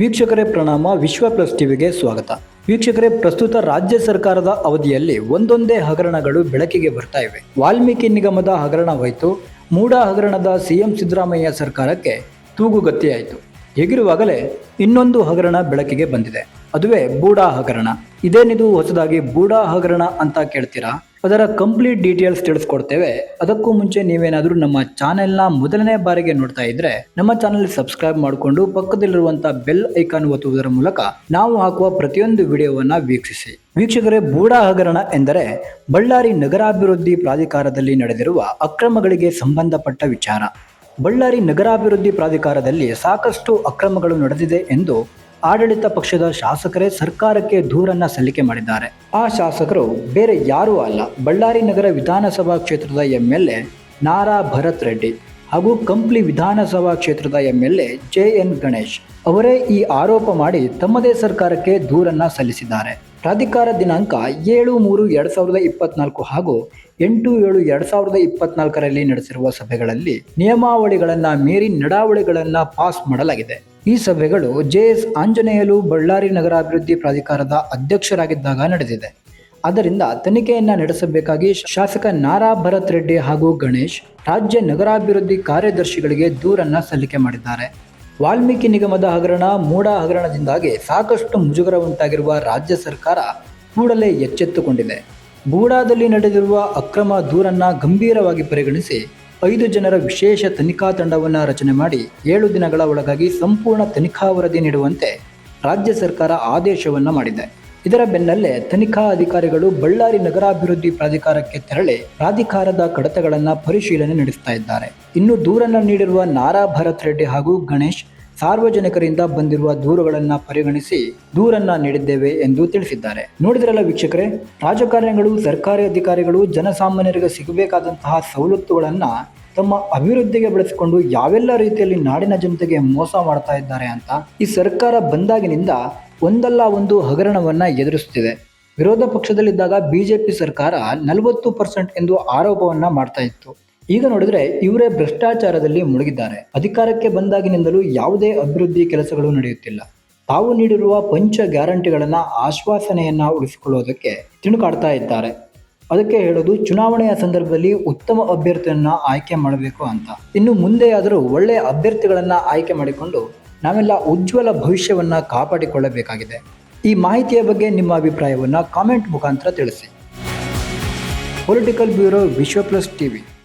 ವೀಕ್ಷಕರೇ ಪ್ರಣಾಮ, ವಿಶ್ವ ಪ್ಲಸ್ ಟಿವಿಗೆ ಸ್ವಾಗತ. ವೀಕ್ಷಕರೇ, ಪ್ರಸ್ತುತ ರಾಜ್ಯ ಸರ್ಕಾರದ ಅವಧಿಯಲ್ಲಿ ಒಂದೊಂದೇ ಹಗರಣಗಳು ಬೆಳಕಿಗೆ ಬರ್ತಾ ಇವೆ. ವಾಲ್ಮೀಕಿ ನಿಗಮದ ಹಗರಣವಾಯಿತು ಮೂಡ ಹಗರಣದ ಸಿಎಂ ಸಿದ್ದರಾಮಯ್ಯ ಸರ್ಕಾರಕ್ಕೆ ತೂಗುಗತಿಯಾಯಿತು ಹೀಗಿರುವಾಗಲೇ ಇನ್ನೊಂದು ಹಗರಣ ಬೆಳಕಿಗೆ ಬಂದಿದೆ. ಅದುವೇ ಬೂಡಾ ಹಗರಣ. ಇದೇನಿದು ಹೊಸದಾಗಿ ಬೂಡಾ ಹಗರಣ ಅಂತ ಕೇಳ್ತೀರಾ? ಅದರ ಕಂಪ್ಲೀಟ್ ಡೀಟೇಲ್ಸ್ ತಿಳಿಸ್ಕೊಡ್ತೇವೆ. ಅದಕ್ಕೂ ಮುಂಚೆ ನೀವೇನಾದರೂ ನಮ್ಮ ಚಾನೆಲ್ನ ಮೊದಲನೇ ಬಾರಿಗೆ ನೋಡ್ತಾ ಇದ್ರೆ, ನಮ್ಮ ಚಾನೆಲ್ ಸಬ್ಸ್ಕ್ರೈಬ್ ಮಾಡಿಕೊಂಡು ಪಕ್ಕದಲ್ಲಿರುವಂತಹ ಬೆಲ್ ಐಕಾನ್ ಒತ್ತುವುದರ ಮೂಲಕ ನಾವು ಹಾಕುವ ಪ್ರತಿಯೊಂದು ವಿಡಿಯೋವನ್ನ ವೀಕ್ಷಿಸಿ. ವೀಕ್ಷಕರೇ, ಬೂಡಾ ಹಗರಣ ಎಂದರೆ ಬಳ್ಳಾರಿ ನಗರಾಭಿವೃದ್ಧಿ ಪ್ರಾಧಿಕಾರದಲ್ಲಿ ನಡೆದಿರುವ ಅಕ್ರಮಗಳಿಗೆ ಸಂಬಂಧಪಟ್ಟ ವಿಚಾರ. ಬಳ್ಳಾರಿ ನಗರಾಭಿವೃದ್ಧಿ ಪ್ರಾಧಿಕಾರದಲ್ಲಿ ಸಾಕಷ್ಟು ಅಕ್ರಮಗಳು ನಡೆದಿದೆ ಎಂದು ಆಡಳಿತ ಪಕ್ಷದ ಶಾಸಕರೇ ಸರ್ಕಾರಕ್ಕೆ ದೂರನ್ನ ಸಲ್ಲಿಕೆ ಮಾಡಿದ್ದಾರೆ. ಆ ಶಾಸಕರು ಬೇರೆ ಯಾರೂ ಅಲ್ಲ, ಬಳ್ಳಾರಿ ನಗರ ವಿಧಾನಸಭಾ ಕ್ಷೇತ್ರದ M L A Nara Bharath Reddy ಹಾಗೂ ಕಂಪ್ಲಿ ವಿಧಾನಸಭಾ ಕ್ಷೇತ್ರದ M L A J N Ganesh. ಅವರೇ ಈ ಆರೋಪ ಮಾಡಿ ತಮ್ಮದೇ ಸರ್ಕಾರಕ್ಕೆ ದೂರನ್ನ ಸಲ್ಲಿಸಿದ್ದಾರೆ. ಪ್ರಾಧಿಕಾರ ದಿನಾಂಕ ಏಳು ಮೂರು ಎರಡು ಸಾವಿರದ ಇಪ್ಪತ್ನಾಲ್ಕು ಹಾಗೂ ಎಂಟು ಏಳು ಎರಡು ಸಾವಿರದ ಇಪ್ಪತ್ನಾಲ್ಕರಲ್ಲಿ ನಡೆಸಿರುವ ಸಭೆಗಳಲ್ಲಿ ನಿಯಮಾವಳಿಗಳನ್ನು ಮೀರಿ ನಡಾವಳಿಗಳನ್ನು ಪಾಸ್ ಮಾಡಲಾಗಿದೆ. ಈ ಸಭೆಗಳು ಜೆ ಎಸ್ ಆಂಜನೇಯಲು ಬಳ್ಳಾರಿ ನಗರಾಭಿವೃದ್ಧಿ ಪ್ರಾಧಿಕಾರದ ಅಧ್ಯಕ್ಷರಾಗಿದ್ದಾಗ ನಡೆದಿದೆ. ಅದರಿಂದ ತನಿಖೆಯನ್ನು ನಡೆಸಬೇಕಾಗಿ ಶಾಸಕ ನಾರಾ ಭರತ್ ರೆಡ್ಡಿ ಹಾಗೂ ಗಣೇಶ್ ರಾಜ್ಯ ನಗರಾಭಿವೃದ್ಧಿ ಕಾರ್ಯದರ್ಶಿಗಳಿಗೆ ದೂರನ್ನ ಸಲ್ಲಿಕೆ ಮಾಡಿದ್ದಾರೆ. ವಾಲ್ಮೀಕಿ ನಿಗಮದ ಹಗರಣ ಮೂಡ ಹಗರಣದಿಂದಾಗಿ ಸಾಕಷ್ಟು ಮುಜುಗರ ಉಂಟಾಗಿರುವ ರಾಜ್ಯ ಸರ್ಕಾರ ಕೂಡಲೇ ಎಚ್ಚೆತ್ತುಕೊಂಡಿದೆ. ಬೂಡಾದಲ್ಲಿ ನಡೆದಿರುವ ಅಕ್ರಮ ದೂರನ್ನು ಗಂಭೀರವಾಗಿ ಪರಿಗಣಿಸಿ ಐದು ಜನರ ವಿಶೇಷ ತನಿಖಾ ತಂಡವನ್ನು ರಚನೆ ಮಾಡಿ ಏಳು ದಿನಗಳ ಒಳಗಾಗಿ ಸಂಪೂರ್ಣ ತನಿಖಾ ವರದಿ ನೀಡುವಂತೆ ರಾಜ್ಯ ಸರ್ಕಾರ ಆದೇಶವನ್ನು ಮಾಡಿದೆ. ಇದರ ಬೆನ್ನಲ್ಲೇ ತನಿಖಾ ಅಧಿಕಾರಿಗಳು ಬಳ್ಳಾರಿ ನಗರಾಭಿವೃದ್ಧಿ ಪ್ರಾಧಿಕಾರಕ್ಕೆ ತೆರಳಿ ಪ್ರಾಧಿಕಾರದ ಕಡತಗಳನ್ನು ಪರಿಶೀಲನೆ ನಡೆಸ್ತಾ ಇದ್ದಾರೆ. ಇನ್ನು ದೂರನ್ನು ನೀಡಿರುವ ನಾರಾ ಭರತ್ ರೆಡ್ಡಿ ಹಾಗೂ ಗಣೇಶ್ ಸಾರ್ವಜನಿಕರಿಂದ ಬಂದಿರುವ ದೂರುಗಳನ್ನು ಪರಿಗಣಿಸಿ ದೂರನ್ನ ನೀಡಿದ್ದೇವೆ ಎಂದು ತಿಳಿಸಿದ್ದಾರೆ. ನೋಡಿದ್ರಲ್ಲ ವೀಕ್ಷಕರೇ, ರಾಜಕಾರಣಿಗಳು, ಸರ್ಕಾರಿ ಅಧಿಕಾರಿಗಳು, ಜನಸಾಮಾನ್ಯರಿಗೆ ಸಿಗಬೇಕಾದಂತಹ ಸವಲತ್ತುಗಳನ್ನು ತಮ್ಮ ಅಭಿವೃದ್ಧಿಗೆ ಬಳಸಿಕೊಂಡು ಯಾವೆಲ್ಲ ರೀತಿಯಲ್ಲಿ ನಾಡಿನ ಜನತೆಗೆ ಮೋಸ ಮಾಡ್ತಾ ಇದ್ದಾರೆ ಅಂತ ಈ ಸರ್ಕಾರ ಬಂದಾಗಿನಿಂದ ಒಂದಲ್ಲ ಒಂದು ಹಗರಣವನ್ನು ಎದುರಿಸುತ್ತಿದೆ. ವಿರೋಧ ಪಕ್ಷದಲ್ಲಿದ್ದಾಗ ಬಿಜೆಪಿ ಸರ್ಕಾರ ನಲವತ್ತು ಪರ್ಸೆಂಟ್ ಎಂದು ಆರೋಪವನ್ನ ಮಾಡ್ತಾ ಇತ್ತು. ಈಗ ನೋಡಿದ್ರೆ ಇವರೇ ಭ್ರಷ್ಟಾಚಾರದಲ್ಲಿ ಮುಳುಗಿದ್ದಾರೆ. ಅಧಿಕಾರಕ್ಕೆ ಬಂದಾಗಿನಿಂದಲೂ ಯಾವುದೇ ಅಭಿವೃದ್ಧಿ ಕೆಲಸಗಳು ನಡೆಯುತ್ತಿಲ್ಲ. ತಾವು ನೀಡಿರುವ ಪಂಚ ಗ್ಯಾರಂಟಿಗಳನ್ನ ಆಶ್ವಾಸನೆಯನ್ನ ಉಳಿಸಿಕೊಳ್ಳುವುದಕ್ಕೆ ತಿಣುಕಾಡ್ತಾ ಇದ್ದಾರೆ. ಅದಕ್ಕೆ ಹೇಳೋದು ಚುನಾವಣೆಯ ಸಂದರ್ಭದಲ್ಲಿ ಉತ್ತಮ ಅಭ್ಯರ್ಥಿಯನ್ನ ಆಯ್ಕೆ ಮಾಡಬೇಕು ಅಂತ. ಇನ್ನು ಮುಂದೆಯಾದರೂ ಒಳ್ಳೆಯ ಅಭ್ಯರ್ಥಿಗಳನ್ನ ಆಯ್ಕೆ ಮಾಡಿಕೊಂಡು ನಾವೆಲ್ಲ ಉಜ್ವಲ ಭವಿಷ್ಯವನ್ನ ಕಾಪಾಡಿಕೊಳ್ಳಬೇಕಾಗಿದೆ. ಈ ಮಾಹಿತಿಯ ಬಗ್ಗೆ ನಿಮ್ಮ ಅಭಿಪ್ರಾಯವನ್ನ ಕಾಮೆಂಟ್ ಮುಖಾಂತರ ತಿಳಿಸಿ. Political bureau Vishwa plus TV.